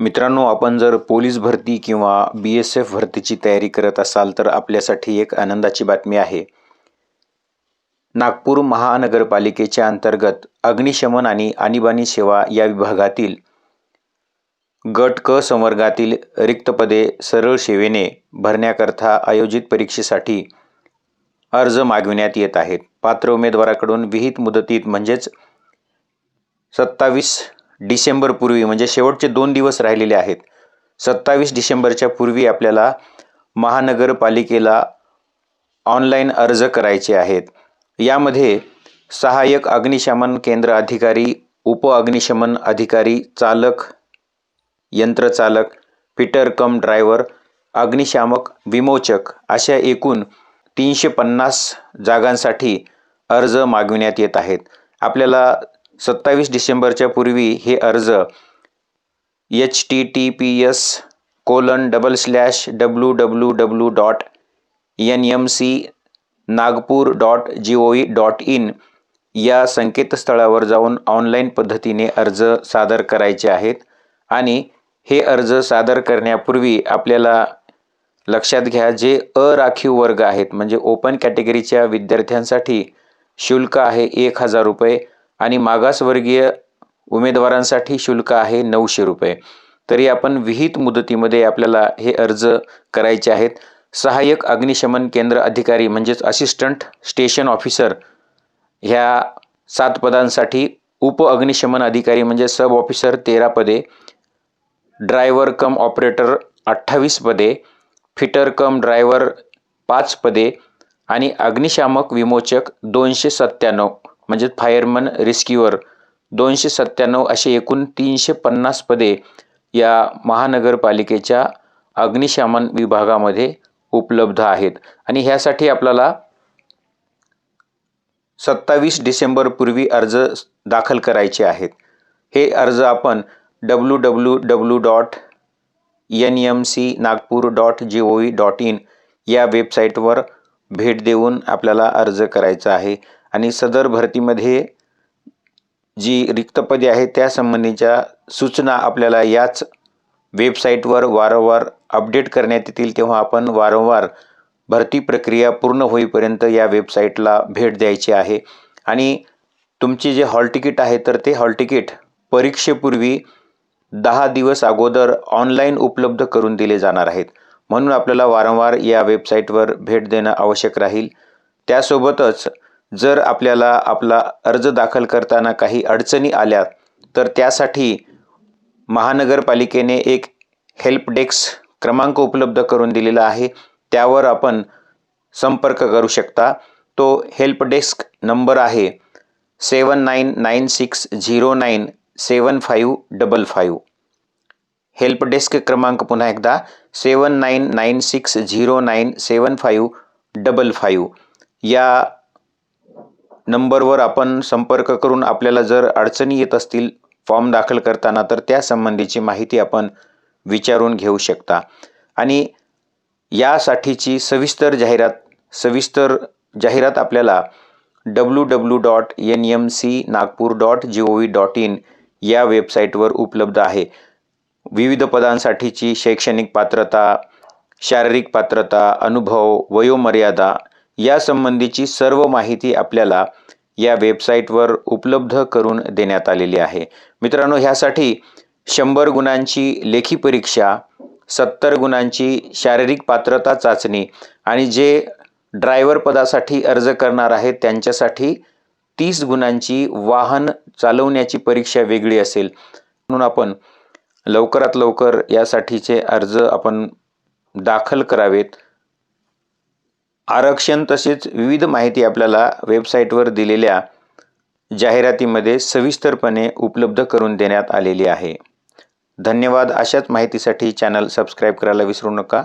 मित्रांनो आपण जर पोलीस भरती किंवा बी एस एफ भरतीची तयारी करत असाल तर आपल्यासाठी एक आनंदाची बातमी आहे. नागपूर महानगरपालिकेच्या अंतर्गत अग्निशमन आणि आणीबाणी सेवा या विभागातील गट क संवर्गातील रिक्त पदे सरळ सेवेने भरण्याकरता आयोजित परीक्षेसाठी अर्ज मागविण्यात येत आहेत. पात्र उमेदवाराकडून विहित मुदतीत म्हणजेच सत्तावीस डिसेंबरपूर्वी म्हणजे शेवटचे दोन दिवस राहिलेले आहेत. सत्तावीस डिसेंबरच्या पूर्वी आपल्याला महानगरपालिकेला ऑनलाईन अर्ज करायचे आहेत. यामध्ये सहाय्यक अग्निशमन केंद्र अधिकारी उप अग्निशमन अधिकारी चालक यंत्रचालक फिटर कम ड्रायव्हर अग्निशामक विमोचक अशा एकूण तीनशे पन्नास जागांसाठी अर्ज मागविण्यात येत आहेत. आपल्याला सत्तावीस डिसेंबरच्या पूर्वी हे अर्ज H T T P S colon double slash W W W dot N M C Nagpur dot G O E dot in या संकेतस्थळावर जाऊन ऑनलाईन पद्धतीने अर्ज सादर करायचे आहेत. आणि हे अर्ज सादर करण्यापूर्वी आपल्याला लक्षात घ्या जे अराखीव वर्ग आहेत म्हणजे ओपन कॅटेगरीच्या विद्यार्थ्यांसाठी शुल्क आहे एक हजार रुपये आणि मागासवर्गीय उमेदवारांसाठी शुल्क आहे नऊशे रुपये. तरी आपण विहित मुदतीमध्ये आपल्याला हे अर्ज करायचे आहेत. सहाय्यक अग्निशमन केंद्र अधिकारी म्हणजेच असिस्टंट स्टेशन ऑफिसर ह्या सात पदांसाठी उप अग्निशमन अधिकारी म्हणजे सब ऑफिसर तेरा पदे ड्रायव्हर कम ऑपरेटर अठ्ठावीस पदे फिटर कम ड्रायव्हर पाच पदे आणि अग्निशामक विमोचक दोनशे सत्त्याण्णव. म्हणजे फायरमन रिस्क्युअर दोनशे सत्त्याण्णव असे एकूण तीनशे पन्नास पदे या महानगरपालिकेच्या अग्निशमन विभागामध्ये उपलब्ध आहेत. आणि ह्यासाठी आपल्याला सत्तावीस डिसेंबरपूर्वी अर्ज दाखल करायचे आहेत. हे अर्ज आपण W W W dot N M C Nagpur dot G O E dot in या वेबसाईटवर भेट देऊन आपल्याला अर्ज करायचा आहे. आणि सदर भरतीमध्ये जी रिक्त पदे आहेत त्यासंबंधीच्या सूचना आपल्याला याच वेबसाईटवर वारंवार अपडेट करण्यात येतील तेव्हा आपण वारंवार भरती प्रक्रिया पूर्ण होईपर्यंत या वेबसाईटला भेट द्यायची आहे. आणि तुमचे जे हॉल तिकीट आहे तर ते हॉल तिकीट परीक्षेपूर्वी दहा दिवस अगोदर ऑनलाईन उपलब्ध करून दिले जाणार आहेत. म्हणून आपल्याला वारंवार या वेबसाईटवर भेट देणं आवश्यक राहील. त्यासोबतच जर आपल्याला आपला अर्ज दाखल करताना काही अडचणी आल्या तर त्यासाठी महानगरपालिकेने एक हेल्प डेस्क क्रमांक उपलब्ध करून दिलेला आहे. त्यावर आपण संपर्क करू शकता. तो हेल्प डेस्क नंबर आहे seven nine nine six zero nine seven five double five. Help desk क्रमांक पुन्हा एकदा seven nine nine six zero nine seven five double five. या नंबरवर आपण संपर्क करून आपल्याला जर अडचणी येत असतील फॉर्म दाखल करताना तर त्यासंबंधीची माहिती आपण विचारून घेऊ शकता. आणि यासाठीची सविस्तर जाहिरात सविस्तर जाहिरात आपल्याला W W dot N M C Nagpur dot G O V dot in या वेबसाईटवर उपलब्ध आहे. विविध पदांसाठीची शैक्षणिक पात्रता शारीरिक पात्रता अनुभव वयोमर्यादा यासंबंधीची सर्व माहिती आपल्याला या वेबसाईटवर उपलब्ध करून देण्यात आलेली आहे. मित्रांनो ह्यासाठी शंभर गुणांची लेखी परीक्षा सत्तर गुणांची शारीरिक पात्रता चाचणी आणि जे ड्रायव्हर पदासाठी अर्ज करणार आहेत त्यांच्यासाठी तीस गुणांची वाहन चालवण्याची परीक्षा वेगळी असेल. म्हणून आपण लवकरात लवकर यासाठीचे अर्ज आपण दाखल करावेत. आरक्षण तसेच विविध माहिती आपल्याला वेबसाईटवर दिलेल्या जाहिरातीमध्ये सविस्तरपणे उपलब्ध करून देण्यात आलेली आहे. धन्यवाद. अशाच माहितीसाठी चॅनल सबस्क्राईब करायला विसरू नका.